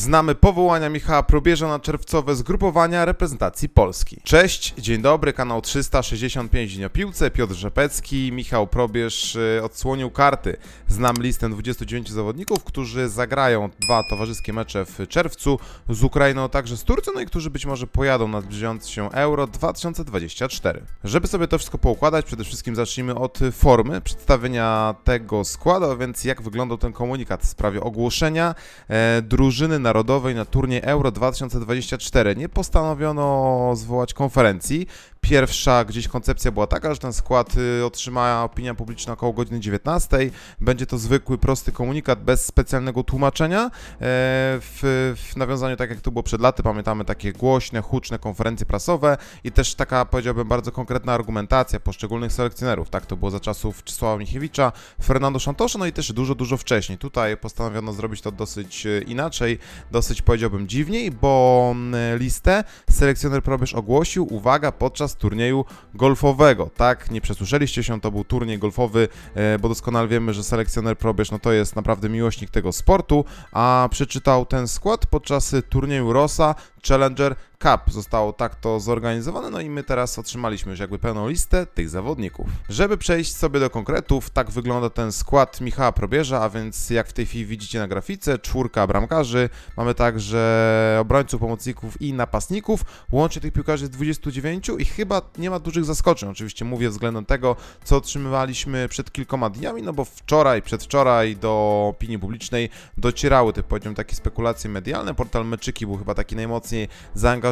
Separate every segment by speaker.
Speaker 1: Znamy powołania Michała Probierza na czerwcowe zgrupowania reprezentacji Polski. Cześć, dzień dobry, kanał 365 Dzień o Piłce, Piotr Rzepecki, Michał Probierz y, odsłonił karty. Znam listę 29 zawodników, którzy zagrają dwa towarzyskie mecze w czerwcu z Ukrainą, także z Turcją, no i którzy być może pojadą na zbliżające się Euro 2024. Żeby sobie to wszystko poukładać, przede wszystkim zacznijmy od formy przedstawienia tego składu, a więc jak wyglądał ten komunikat w sprawie ogłoszenia e, drużyny narodowej na turniej Euro 2024. Nie postanowiono zwołać konferencji. Pierwsza gdzieś koncepcja była taka, że ten skład y, otrzyma opinia publiczna około godziny 19. Będzie to zwykły, prosty komunikat bez specjalnego tłumaczenia. E, w, w nawiązaniu, tak jak to było przed laty, pamiętamy takie głośne, huczne konferencje prasowe i też taka, powiedziałbym, bardzo konkretna argumentacja poszczególnych selekcjonerów. Tak to było za czasów Czesława Michiewicza, Fernando Szantosza, no i też dużo, dużo wcześniej. Tutaj postanowiono zrobić to dosyć e, inaczej, dosyć powiedziałbym dziwniej, bo mm, listę selekcjoner Probierz ogłosił, uwaga, podczas turnieju golfowego. Tak, nie przesłyszeliście się, to był turniej golfowy, e, bo doskonale wiemy, że selekcjoner Probierz no to jest naprawdę miłośnik tego sportu, a przeczytał ten skład podczas turnieju Rosa Challenger Cup. Zostało tak to zorganizowane, no i my teraz otrzymaliśmy już jakby pełną listę tych zawodników. Żeby przejść sobie do konkretów, tak wygląda ten skład Michała Probierza, a więc jak w tej chwili widzicie na grafice, czwórka bramkarzy, mamy także obrońców, pomocników i napastników. Łącznie tych piłkarzy jest 29 i chyba nie ma dużych zaskoczeń. Oczywiście mówię względem tego, co otrzymywaliśmy przed kilkoma dniami, no bo wczoraj, przedwczoraj do opinii publicznej docierały te, powiedziałbym, takie spekulacje medialne. Portal Meczyki był chyba taki najmocniej zaangażowany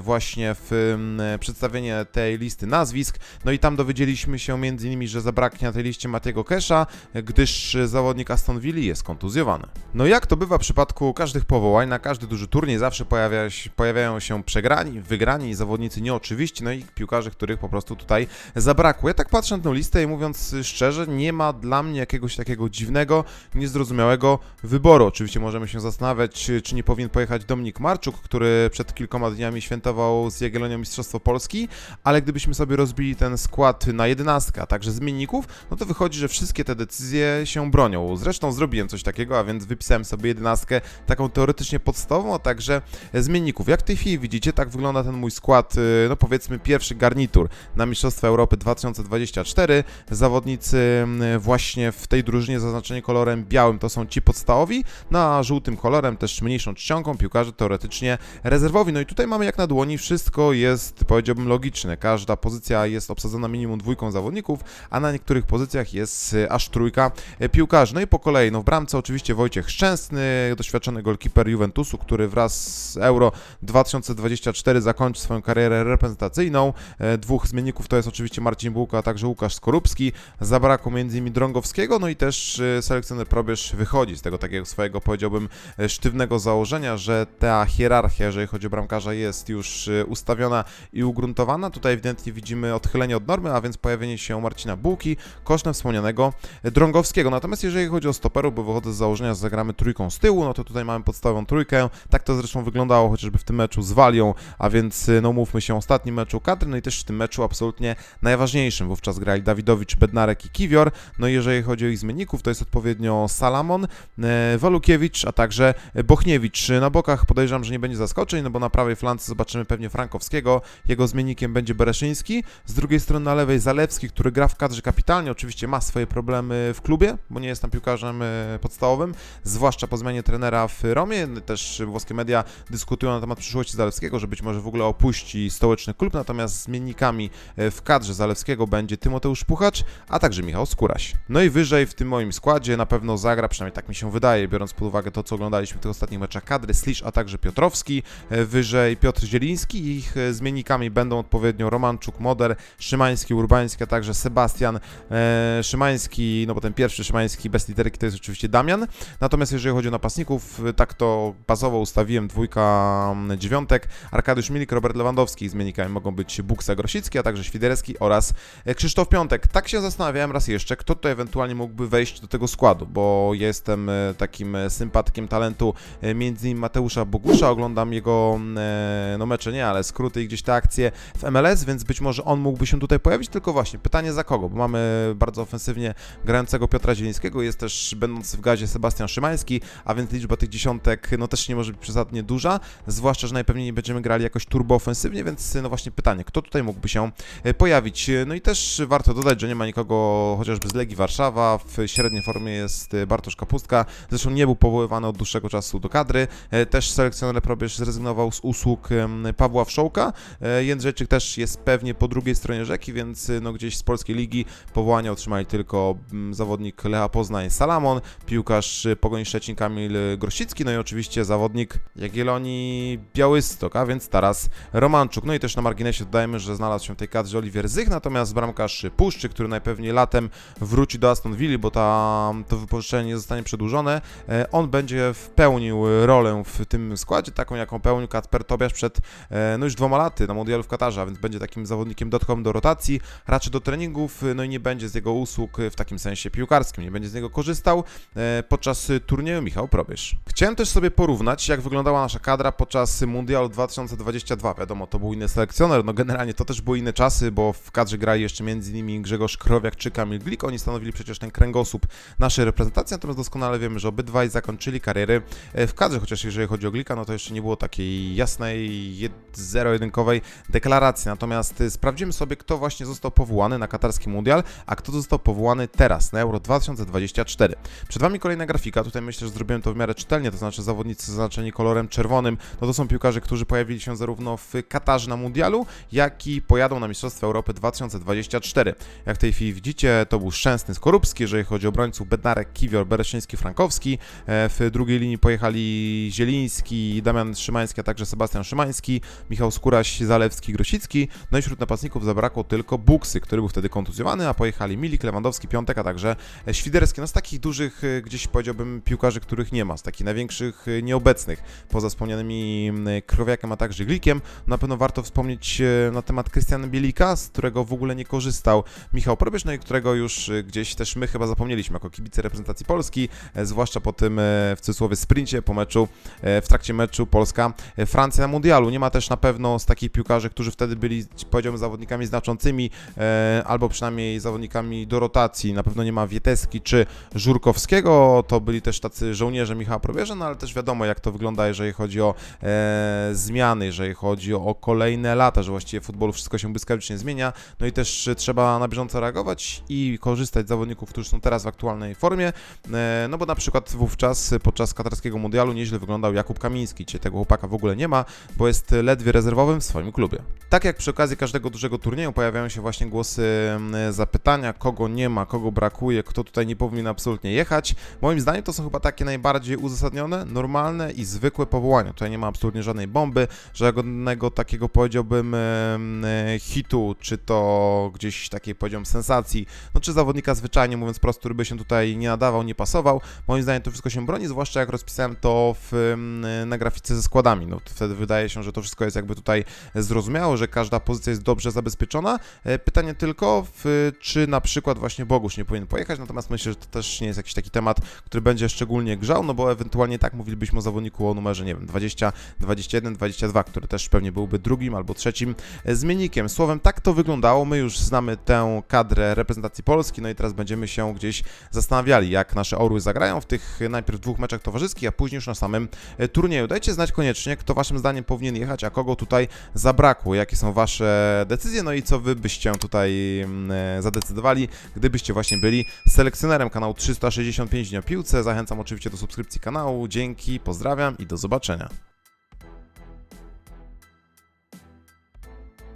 Speaker 1: właśnie w mm, przedstawienie tej listy nazwisk. No i tam dowiedzieliśmy się innymi, że zabraknie na tej liście Matiego Kesha, gdyż zawodnik Aston Villa jest kontuzjowany. No jak to bywa w przypadku każdych powołań, na każdy duży turniej zawsze pojawia się, pojawiają się przegrani, wygrani zawodnicy nieoczywiści, no i piłkarze, których po prostu tutaj zabrakło. Ja tak patrzę na tę listę i mówiąc szczerze, nie ma dla mnie jakiegoś takiego dziwnego, niezrozumiałego wyboru. Oczywiście możemy się zastanawiać, czy nie powinien pojechać Dominik Marczuk, który przed kilkoma dniami świętował z Jagiellonią Mistrzostwo Polski, ale gdybyśmy sobie rozbili ten skład na jedenastkę, a także zmienników, no to wychodzi, że wszystkie te decyzje się bronią. Zresztą zrobiłem coś takiego, a więc wypisałem sobie jedenastkę taką teoretycznie podstawową, a także zmienników. Jak w tej chwili widzicie, tak wygląda ten mój skład, y, no powiedzmy pierwszy garnitur na Mistrzostwa Europy 2024. Zawodnicy y, właśnie w tej drużynie zaznaczeni kolorem białym to są ci podstawowi, no a żółtym kolorem, też mniejszą czcionką, piłkarze teoretycznie rezerwowi. No i tutaj mamy jak na dłoni, wszystko jest, powiedziałbym, logiczne. Każda pozycja jest obsadzona minimum dwójką zawodników, a na niektórych pozycjach jest y, aż trójka y, piłkarzy. No i po kolei, no w bramce oczywiście Wojciech Szczęsny, doświadczony golkiper Juventusu, który wraz z Euro 2024 zakończy swoją karierę reprezentacyjną. E, Dwóch zmienników to jest oczywiście Marcin Bułka, a także Łukasz Skorupski. Zabrakło m.in. Drągowskiego, no i też e, selekcjoner Probierz wychodzi z tego takiego swojego, powiedziałbym, e, sztywnego założenia, że ta hierarchia, jeżeli chodzi o bramkarza, jest już e, ustawiona i ugruntowana. Tutaj ewidentnie widzimy odchylenie od normy, a więc pojawienie się Marcina Bułki kosztem wspomnianego Drągowskiego. Natomiast jeżeli chodzi o stoperów, bo wychodzę z założenia, że zagramy trójką z tyłu, no to tutaj mamy podstawową trójkę. Tak to zresztą wyglądało chociażby w tym meczu z Walią, a więc y, no mówmy się ostatnim meczu kadry, no i też w tym meczu absolutnie najważniejszym. Wówczas grali Dawidowicz, Bednarek i Kiwior. No i jeżeli chodzi o ich zmienników, to jest odpowiednio Salamon, e, Walukiewicz, a także Bochniewicz. Na bokach podejrzewam, że nie będzie zaskoczeń, no bo na prawej flance zobaczymy pewnie Frankowskiego, jego zmiennikiem będzie Bereszyński. Z drugiej strony na lewej Zalewski, który gra w kadrze kapitalnie, oczywiście ma swoje problemy w klubie, bo nie jest tam piłkarzem e, podstawowym, zwłaszcza po zmianie trenera w Romie. Też włoskie media dyskutują na temat przyszłości Zalewskiego, że być może w ogóle opuści stołeczny klub, natomiast zmiennikami e, w kadrze Zalewskiego będzie Tymoteusz Puchacz, a także Michał Skóraś. No i wyżej w tym moim składzie na pewno zagra, przynajmniej tak mi się wydaje, biorąc pod uwagę to, co oglądaliśmy w tych ostatnich meczach kadry, Slisz, a także Piotrowski, e, wyżej Piotr Zieliński, ich e, zmiennikami będą odpowiednio Romanczuk, Moder, Szymański, Urbański, a także Sebastian e, Szymański, no bo ten pierwszy Szymański bez literki to jest oczywiście Damian, natomiast jeżeli chodzi o napastników, e, tak to bazowo ustawiłem dwójka mm, dziewiątek, Arkadiusz Milik, Robert Lewandowski, zmiennikami mogą być Buksa Grosicki, a także Świderski oraz e, Krzysztof Piątek. Tak się zastanawiałem raz jeszcze, kto tutaj ewentualnie mógłby wejść do tego składu, bo jestem takim sympatykiem talentu między innymi Mateusza Bogusza, oglądam jego e, no mecze nie, ale skróty i gdzieś te akcje w MLS, więc być może on mógłby się tutaj pojawić, tylko właśnie pytanie za kogo, bo mamy bardzo ofensywnie grającego Piotra Zielińskiego, jest też będąc w gazie Sebastian Szymański, a więc liczba tych dziesiątek no też nie może być przesadnie duża, zwłaszcza, że najpewniej nie będziemy grali jakoś turbo ofensywnie, więc no właśnie pytanie, kto tutaj mógłby się e, pojawić? No i też warto dodać, że nie ma nikogo chociażby z Legii Warszawa, w średniej formie jest e, Bartosz Kapustka, zresztą nie był powoływany od dłuższego czasu do kadry, E, też selekcjoner Probierz zrezygnował z usług Pawła Wszołka, E, Jędrzejczyk też jest pewnie po drugiej stronie rzeki, więc e, no gdzieś z polskiej ligi powołania otrzymali tylko mm, zawodnik Lecha Poznań Salamon, piłkarz e, Pogoni Szczecin Kamil Grosicki, no i oczywiście zawodnik Jagiellonii Białystok, a więc teraz Romanczuk. No i też na marginesie dodajmy, że znalazł się w tej kadrze Oliwier Zych, natomiast bramkarz Puszczy, który najpewniej latem wróci do Aston Villa, bo ta, to wypożyczenie nie zostanie przedłużone, on będzie pełnił rolę w tym składzie, taką jaką pełnił Kacper Tobiasz przed e, no już dwoma laty na Mundialu w Katarze, a więc będzie takim zawodnikiem dodatkowym do rotacji, raczej do treningów, no i nie będzie z jego usług w takim sensie piłkarskim, nie będzie z niego korzystał e, podczas turnieju Michał Probierz. Chciałem też sobie porównać, jak wyglądała nasza kadra podczas Mundialu 2022. Wiadomo, to był inny selekcjoner, no generalnie to też były inne czasy, bo w kadrze grali jeszcze m.in. Grzegorz Krowiak czy Kamil Glik, oni stanowili przecież ten kręgosłup naszej reprezentacji, natomiast doskonale wiemy, że obydwaj zakończyli kariery e, w kadrze, chociaż jeżeli chodzi o Glika, no to jeszcze nie było takiej jasnej, jed- zero-jedynkowej deklaracji. Natomiast y, sprawdzimy sobie, kto właśnie został powołany na katarski mundial, a kto został powołany teraz na Euro 2024. Przed Wami kolejna grafika. Tutaj myślę, że zrobiłem to w miarę czytelnie, to znaczy zawodnicy zaznaczeni kolorem czerwonym. No to są piłkarze, którzy pojawili się zarówno w Katarze na mundialu, jak i pojadą na Mistrzostwa Europy 2024. Jak w tej chwili widzicie, to był Szczęsny Skorupski, jeżeli chodzi o obrońców Bednarek, Kiwior, Bereszyński, Frankowski. E, W drugiej linii pojechali Zieliński, Damian Szymański, a także Sebastian Szymański, Michał Skóraś, Zalewski, Grosicki. No i wśród napastników zabrakło tylko Buksy, który był wtedy kontuzjowany, a pojechali Milik, Lewandowski, Piątek, a także Świderski. No z takich dużych e, gdzieś powiedziałbym piłkarzy, których nie ma, z takich największych e, nieobecnych, poza wspomnianymi m, Krowiakiem, a także Glikiem. Na pewno warto wspomnieć e, na temat Krystiana Bielika, z którego w ogóle nie korzystał Michał Probierz, no i którego już gdzieś też my chyba zapomnieliśmy jako kibice reprezentacji Polski, e, zwłaszcza po tym e, w cudzysłowie sprincie po meczu, e, w trakcie meczu Polska-Francja na mundialu. Nie ma też na pewno z takich piłkarzy, którzy wtedy byli, powiedziałbym, zawodnikami znaczącymi, e, albo przynajmniej zawodnikami do rotacji. Na pewno nie ma Wieteski czy Żurkowskiego, to byli też tacy żołnierze Michała Probierza, no ale też wiadomo, jak to wygląda, jeżeli chodzi o e, zmiany, jeżeli chodzi o, kolejne lata, że właściwie w futbolu wszystko się błyskawicznie zmienia, no i też trzeba na bieżąco reagować i korzystać z zawodników, którzy są teraz w aktualnej formie, e, no bo na przykład wówczas podczas katarskiego mundialu nieźle wyglądał Jakub Kamiński, dzisiaj tego chłopaka w ogóle nie ma, bo jest ledwie rezerwowym w swoim klubie. Tak jak przy okazji każdego dużego turnieju pojawiają się właśnie głosy mm, zapytania, kogo nie ma, kogo brakuje, kto tutaj nie powinien absolutnie jechać. Moim zdaniem to są chyba takie najbardziej uzasadnione, normalne i zwykłe powołania. Tutaj nie ma absolutnie żadnej bomby, żadnego takiego powiedziałbym e, hitu, czy to gdzieś takiej powiedziałbym sensacji, no czy zawodnika zwyczajnie mówiąc prosto, który by się tutaj nie nadawał, nie pasował. Moim zdaniem to wszystko się broni, zwłaszcza jak rozpisałem to w, em, na grafice ze składami. No wtedy wydaje się, że to wszystko jest jakby tutaj zrozumiało, że każda pozycja jest dobrze zabezpieczona. E, Pytanie tylko, w, czy na przykład właśnie Bogusz nie powinien pojechać, natomiast myślę, że to też nie jest jakiś taki temat, który będzie szczególnie grzał, no bo ewentualnie tak mówilibyśmy o zawodniku o numerze, nie wiem, 20, 21, 22, który też pewnie byłby drugim albo trzecim e, zmiennikiem. Słowem, tak to wyglądało, my już znamy tę kadrę reprezentacji Polski, no i teraz będziemy się gdzieś zastanawiali, jak nasze orły zagrają w tych e, najpierw dwóch meczach towarzyskich, a później już na samym turnieju. Dajcie znać koniecznie, kto waszym zdaniem powinien jechać, a kogo tutaj zabrakło, jakie są wasze decyzje, no i co wy byście tutaj mm, e, zadecydowali, gdybyście właśnie byli selekcjonerem kanału 365 Dnia Piłce. Zachęcam oczywiście do subskrypcji kanału. Dzięki, pozdrawiam i do zobaczenia.